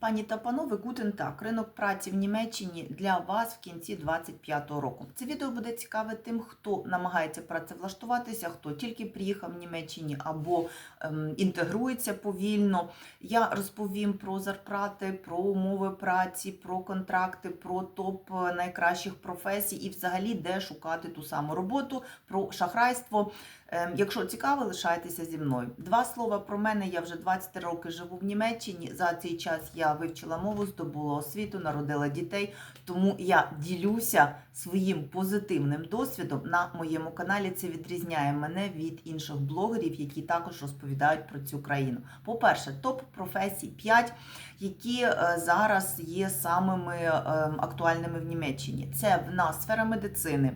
Пані та панове, гутен так. Ринок праці в Німеччині для вас в кінці 2025 року. Це відео буде цікаве тим, хто намагається працевлаштуватися, хто тільки приїхав в Німеччині або ем, інтегрується повільно. Я розповім про зарплати, про умови праці, про контракти, про топ найкращих професій і взагалі де шукати ту саму роботу, про шахрайство. Ем, Якщо цікаво, лишайтеся зі мною. Два слова про мене. Я вже 23 роки живу в Німеччині. За цей час я вивчила мову, здобула освіту, народила дітей. Тому я ділюся своїм позитивним досвідом на моєму каналі. Це відрізняє мене від інших блогерів, які також розповідають про цю країну. По-перше, топ професій 5, які е, зараз є самими е, актуальними в Німеччині. Це в нас сфера медицини.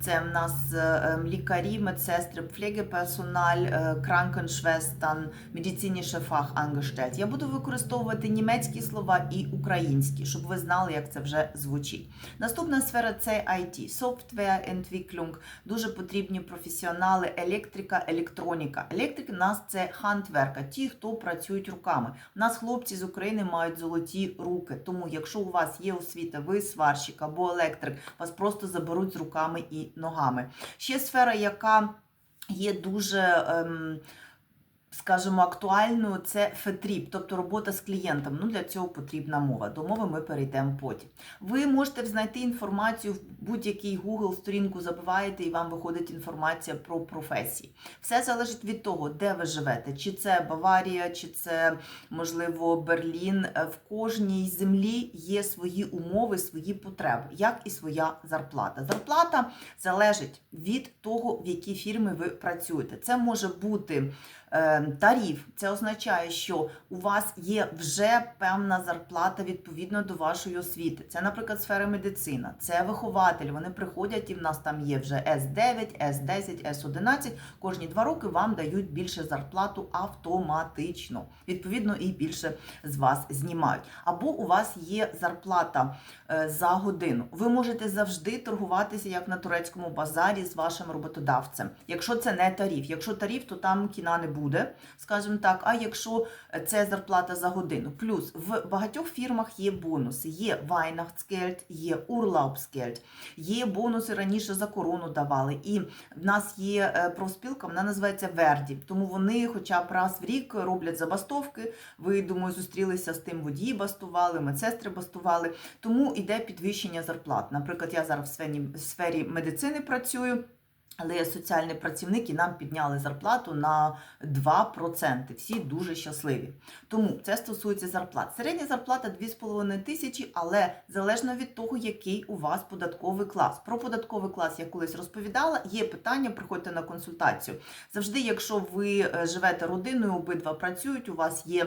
Це в нас е, ем, лікарі, медсестри, пфлегеперсональ, кранкеншвестан, медициnische Fachangestellte. Я буду використовувати німецькі слова і українські, щоб ви знали, як це вже звучить. Наступна сфера це IT, софтвер-ентвіклюнг. Дуже потрібні професіонали, електрика, електроніка. Електрики в нас це хантверка, ті, хто працюють руками. У нас хлопці з України мають золоті руки. Тому, якщо у вас є освіта, ви сварщик або електрик, вас просто заберуть з руками і ногами. Ще сфера, яка є дуже. Ем, Скажімо, актуальною це фетріп, тобто робота з клієнтом. Ну для цього потрібна мова. До мови ми перейдемо потім. Ви можете знайти інформацію в будь-який Google сторінку забиваєте, і вам виходить інформація про професії. Все залежить від того, де ви живете, чи це Баварія, чи це можливо Берлін. Е, В кожній землі є свої умови, свої потреби, як і своя зарплата. Зарплата залежить від того, в якій фірмі ви працюєте. Це може бути е, тариф. Це означає, що у вас є вже певна зарплата відповідно до вашої освіти. Це, наприклад, сфера медицина, це вихователь. Вони приходять, і в нас там є вже С9, С10, С11. Кожні два роки вам дають більше зарплату автоматично. Відповідно, і більше з вас знімають. Або у вас є зарплата е, за годину. Ви можете завжди торгуватися як на турецькому базарі з вашим роботодавцем. Якщо це не тариф. Якщо тариф, то там кіна не буде, скажімо так. А якщо це зарплата за годину. Плюс в багатьох фірмах є бонуси. Є Weihnachtsgeld, є Urlaubsgeld, є бонуси раніше за корону давали. І в нас є е, профспілка, вона називається Верді. Тому вони, хоча б раз в рік роблять забастовки. Ви думаю, зустрілися з тим водії бастували, медсестри бастували. Тому йде підвищення зарплат. Наприклад, я зараз в сфері медицини працюю. Але я соціальний працівник і нам підняли зарплату на 2%. Всі дуже щасливі. Тому це стосується зарплат. Середня зарплата 2,5 тисячі, але залежно від того, який у вас податковий клас. Про податковий клас я колись розповідала. Є питання, приходьте на консультацію. Завжди, якщо ви е, живете родиною, обидва працюють, у вас є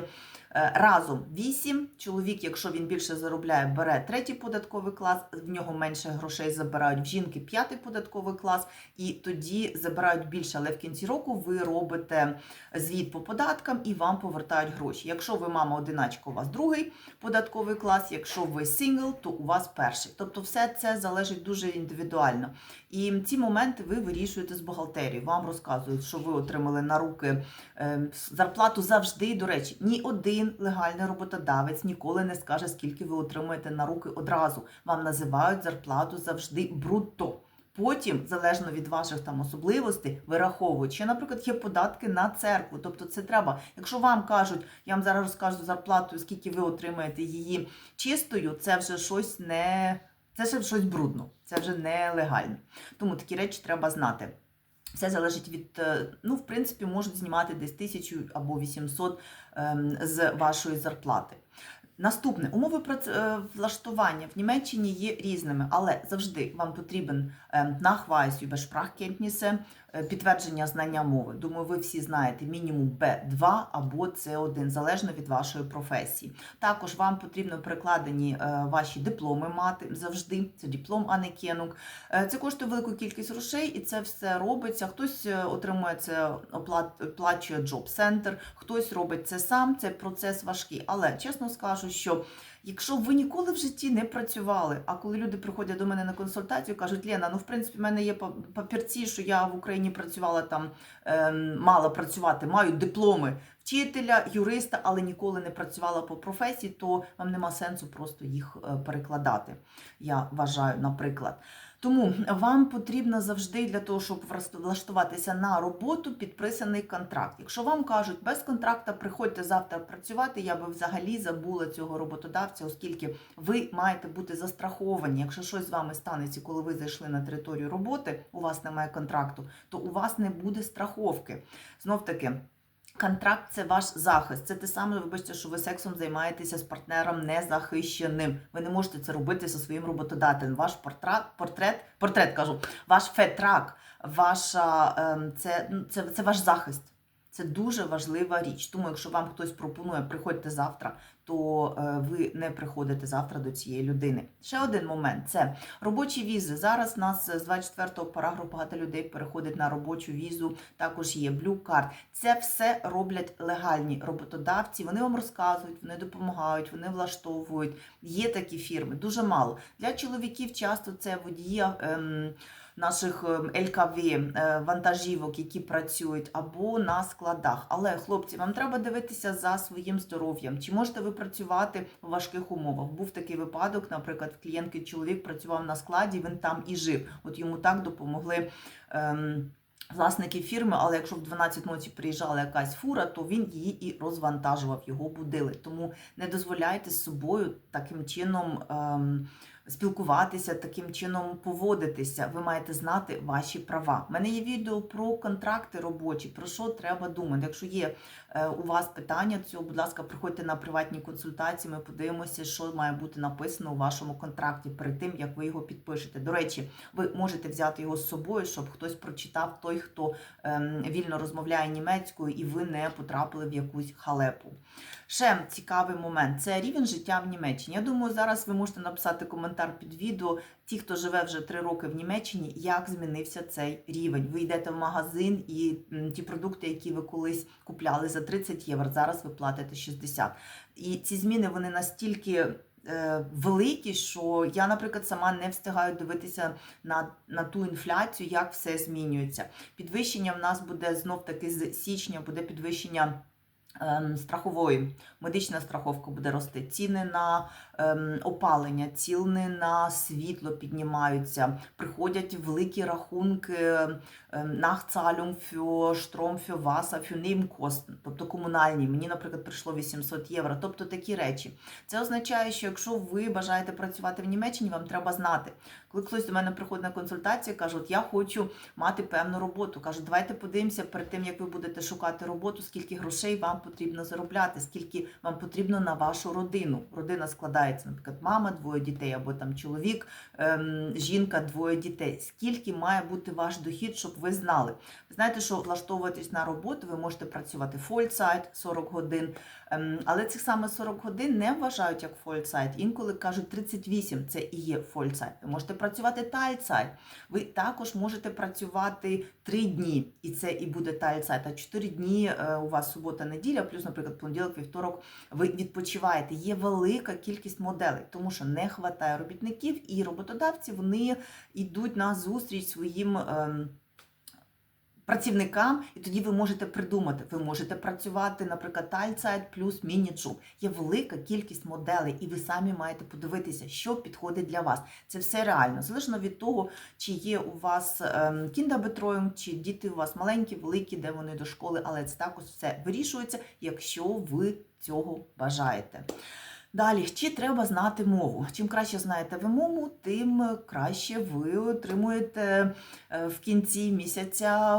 разом 8. Чоловік, якщо він більше заробляє, бере третій податковий клас, в нього менше грошей забирають в жінки п'ятий податковий клас, і тоді забирають більше, але в кінці року ви робите звіт по податкам і вам повертають гроші. Якщо ви мама одиначка, у вас другий податковий клас, якщо ви сингл, то у вас перший. Тобто, все це залежить дуже індивідуально. І ці моменти ви вирішуєте з бухгалтерії. Вам розказують, що ви отримали на руки е, зарплату завжди. До речі, ні один легальний роботодавець ніколи не скаже, скільки ви отримуєте на руки одразу. Вам називають зарплату завжди брутто. Потім, залежно від ваших там особливостей, вираховують. Ще, наприклад, є податки на церкву. Тобто, це треба. Якщо вам кажуть, я вам зараз розкажу зарплату, скільки ви отримаєте її чистою, це вже щось не це вже щось брудно, це вже нелегально. Тому такі речі треба знати. Все залежить від, е, ну, в принципі, можуть знімати десь тисячу або 800 ем, з вашої зарплати. Наступне умови працевлаштування в Німеччині є різними, але завжди вам потрібен ем, Nachweis über Sprachkenntnisse, е, підтвердження знання мови. Думаю, ви всі знаєте мінімум B2 або C1, залежно від вашої професії. Також вам потрібно прикладені е, ваші дипломи мати завжди. Це диплом Anerkennung. Е, Це коштує велику кількість грошей, і це все робиться. Хтось е, отримує це, оплачує Center, хтось робить це сам. Це процес важкий. Але чесно скажу, що якщо ви ніколи в житті не працювали, а коли люди приходять до мене на консультацію, кажуть, Лена, ну в принципі, в мене є папірці, що я в Україні працювала там, ем, мала працювати, маю дипломи вчителя, юриста, але ніколи не працювала по професії, то вам нема сенсу просто їх е, перекладати. Я вважаю, наприклад. Тому вам потрібно завжди для того, щоб влаштуватися на роботу, підписаний контракт. Якщо вам кажуть, без контракта приходьте завтра працювати, я би взагалі забула цього роботодавця, оскільки ви маєте бути застраховані. Якщо щось з вами станеться, коли ви зайшли на територію роботи, у вас немає контракту, то у вас не буде страховки. Знов таки. Контракт це ваш захист. Це те саме, вибачте, що ви сексом займаєтеся з партнером незахищеним. Ви не можете це робити зі своїм роботодателем. Ваш портрет, портрет, портрет кажу, ваш фетрак, ваша ем, це, ну, це, це ваш захист. Це дуже важлива річ. Тому, якщо вам хтось пропонує, приходьте завтра, то е, ви не приходите завтра до цієї людини. Ще один момент це робочі візи. Зараз нас з 24-го параграфу багато людей переходить на робочу візу. Також є Blue Card. Це все роблять легальні роботодавці. Вони вам розказують, вони допомагають, вони влаштовують. Є такі фірми, дуже мало. Для чоловіків часто це водії. Ем, Наших ем, ЛКВ, е, вантажівок, які працюють, або на складах. Але, хлопці, вам треба дивитися за своїм здоров'ям. Чи можете ви працювати в важких умовах? Був такий випадок, наприклад, в клієнтки чоловік працював на складі, він там і жив. От йому так допомогли. Ем, Власники фірми, але якщо в 12 ночі приїжджала якась фура, то він її і розвантажував, його будили. Тому не дозволяйте з собою таким чином ем, спілкуватися, таким чином поводитися. Ви маєте знати ваші права. У мене є відео про контракти робочі, про що треба думати. Якщо є е, у вас питання цього, будь ласка, приходьте на приватні консультації. Ми подивимося, що має бути написано у вашому контракті перед тим, як ви його підпишете. До речі, ви можете взяти його з собою, щоб хтось прочитав той, хто ем, вільно розмовляє німецькою, і ви не потрапили в якусь халепу. Ще цікавий момент це рівень життя в Німеччині. Я думаю, зараз ви можете написати коментар під відео. Ті, хто живе вже три роки в Німеччині, як змінився цей рівень. Ви йдете в магазин, і ті продукти, які ви колись купляли за 30 євро, зараз ви платите 60. І ці зміни вони настільки. е, Великі, що я, наприклад, сама не встигаю дивитися на, на ту інфляцію, як все змінюється. Підвищення в нас буде знов таки з січня, буде підвищення страхової. Медична страховка буде рости. Ціни на ем, опалення, ціни на світло піднімаються. Приходять великі рахунки ем, für Wasser, für Nebenkosten, тобто комунальні. Мені, наприклад, прийшло 800 євро. Тобто такі речі. Це означає, що якщо ви бажаєте працювати в Німеччині, вам треба знати. Коли хтось до мене приходить на консультацію, каже, от я хочу мати певну роботу. Кажу, давайте подивимося перед тим, як ви будете шукати роботу, скільки грошей вам потрібно заробляти, скільки вам потрібно на вашу родину. Родина складається, наприклад, мама, двоє дітей, або там чоловік, ем, жінка, двоє дітей. Скільки має бути ваш дохід, щоб ви знали? Ви знаєте, що влаштовуватись на роботу, ви можете працювати фольцайт 40 годин, ем, але цих саме 40 годин не вважають як фольцайт. Інколи кажуть 38 це і є фольцайт. Ви можете працювати тайцайт. Ви також можете працювати 3 дні, і це і буде тайцайт. А 4 дні е, у вас субота, неділя, плюс, наприклад, понеділок, вівторок ви відпочиваєте. Є велика кількість моделей, тому що не вистачає робітників, і роботодавці вони йдуть на зустріч своїм. Працівникам, і тоді ви можете придумати. Ви можете працювати, наприклад, тальцайт плюс міні-джоб. Є велика кількість моделей, і ви самі маєте подивитися, що підходить для вас. Це все реально, залежно від того, чи є у вас ем, кіндабетроєм, чи діти у вас маленькі, великі, де вони до школи, але це також все вирішується, якщо ви цього бажаєте. Далі, чи треба знати мову? Чим краще знаєте ви мову, тим краще ви отримуєте е, в кінці місяця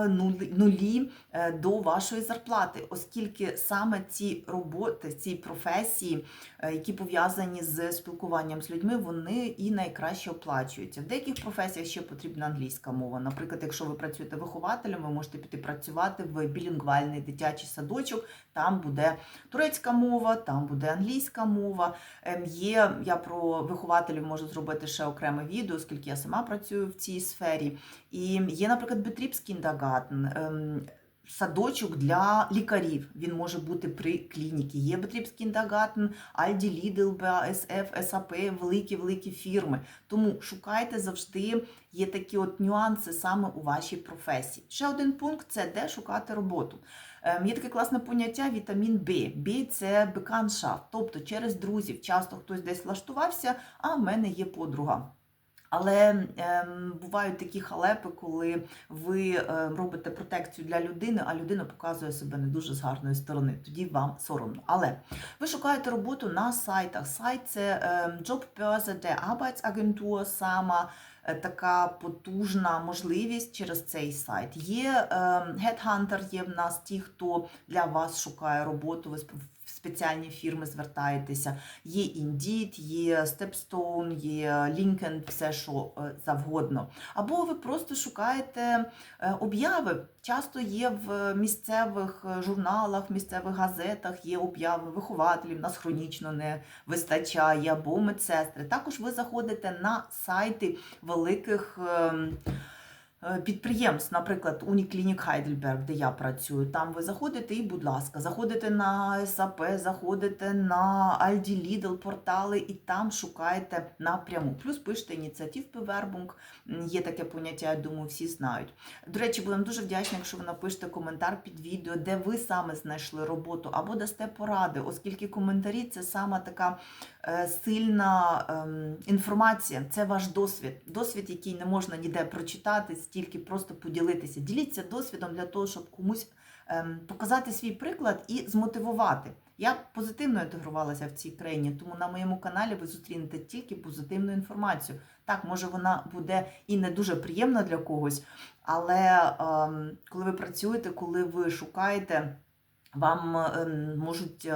нулі, е, до вашої зарплати, оскільки саме ці роботи, ці професії, е, які пов'язані з спілкуванням з людьми, вони і найкраще оплачуються. В деяких професіях ще потрібна англійська мова. Наприклад, якщо ви працюєте вихователем, ви можете піти працювати в білінгвальний дитячий садочок. Там буде турецька мова, там буде англійська мова. Ем, Є я про вихователів можу зробити ще окреме відео, оскільки я сама працюю в цій сфері. І є, наприклад, Betriebskindergarten. Садочок для лікарів. Він може бути при клініці. Є Betriebskindgarten, Aldi, Lidl, BASF, SAP, великі-великі фірми. Тому шукайте завжди, є такі от нюанси саме у вашій професії. Ще один пункт це де шукати роботу. Ем, Є таке класне поняття вітамін Б. Б це беканшафт, тобто через друзів. Часто хтось десь влаштувався, а в мене є подруга. Але ем, бувають такі халепи, коли ви ем, робите протекцію для людини, а людина показує себе не дуже з гарної сторони. Тоді вам соромно. Але ви шукаєте роботу на сайтах. Сайт це ем, Jobbörse der Arbeitsagentur, сама е, така потужна можливість через цей сайт. Є ем, Headhunter, є в нас ті, хто для вас шукає роботу. Ви спеціальні фірми звертаєтеся. Є Indeed, є Stepstone, є LinkedIn, все що е, завгодно. Або ви просто шукаєте е, обяви. Часто є в місцевих е, журналах, місцевих газетах є обяви вихователів, нас хронічно не вистачає, або медсестри. Також ви заходите на сайти великих. Е, Підприємств, наприклад, Уніклінік Хайдельберг, де я працюю, там ви заходите і, будь ласка, заходите на САП, заходите на Aldi Lidl портали і там шукаєте напряму. Плюс пишете ініціатив Bewerbung, є таке поняття, я думаю, всі знають. До речі, будемо дуже вдячні, якщо ви напишете коментар під відео, де ви саме знайшли роботу, або дасте поради, оскільки коментарі це саме така е, сильна ем, інформація, це ваш досвід. Досвід, який не можна ніде прочитати, стільки просто поділитися. Діліться досвідом для того, щоб комусь ем, показати свій приклад і змотивувати. Я позитивно інтегрувалася в цій країні, тому на моєму каналі ви зустрінете тільки позитивну інформацію. Так, може вона буде і не дуже приємна для когось, але ем, коли ви працюєте, коли ви шукаєте, вам ем, можуть.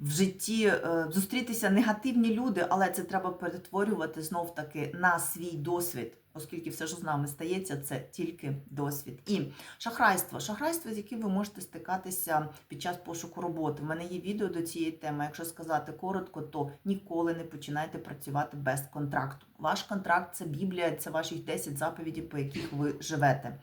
в житті е, зустрітися негативні люди, але це треба перетворювати знов таки на свій досвід, оскільки все, що з нами стається, це тільки досвід. І шахрайство. Шахрайство, з яким ви можете стикатися під час пошуку роботи. У мене є відео до цієї теми. Якщо сказати коротко, то ніколи не починайте працювати без контракту. Ваш контракт це Біблія, це ваші 10 заповідей, по яких ви живете.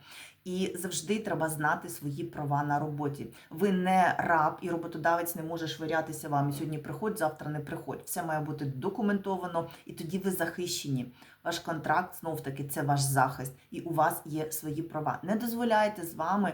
І завжди треба знати свої права на роботі. Ви не раб, і роботодавець не може швирятися вам. Сьогодні приходь, завтра не приходь. Все має бути документовано, і тоді ви захищені. Ваш контракт знов таки це ваш захист, і у вас є свої права. Не дозволяйте з вами.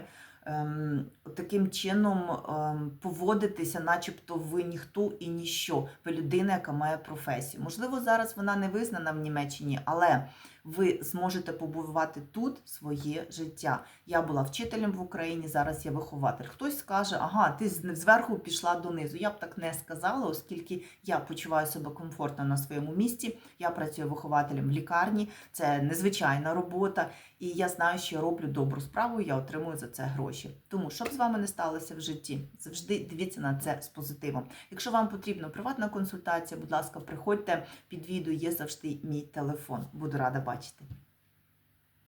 Ем, таким чином ем, поводитися, начебто ви ніхто і ніщо. Ви людина, яка має професію. Можливо, зараз вона не визнана в Німеччині, але ви зможете побудувати тут своє життя. Я була вчителем в Україні, зараз я вихователь. Хтось скаже, ага, ти зверху пішла донизу. Я б так не сказала, оскільки я почуваю себе комфортно на своєму місці. Я працюю вихователем в лікарні, це незвичайна робота, і я знаю, що я роблю добру справу, я отримую за це гроші. Тому, щоб з вами не сталося в житті, завжди дивіться на це з позитивом. Якщо вам потрібна приватна консультація, будь ласка, приходьте під відео, є завжди мій телефон. Буду рада бачити.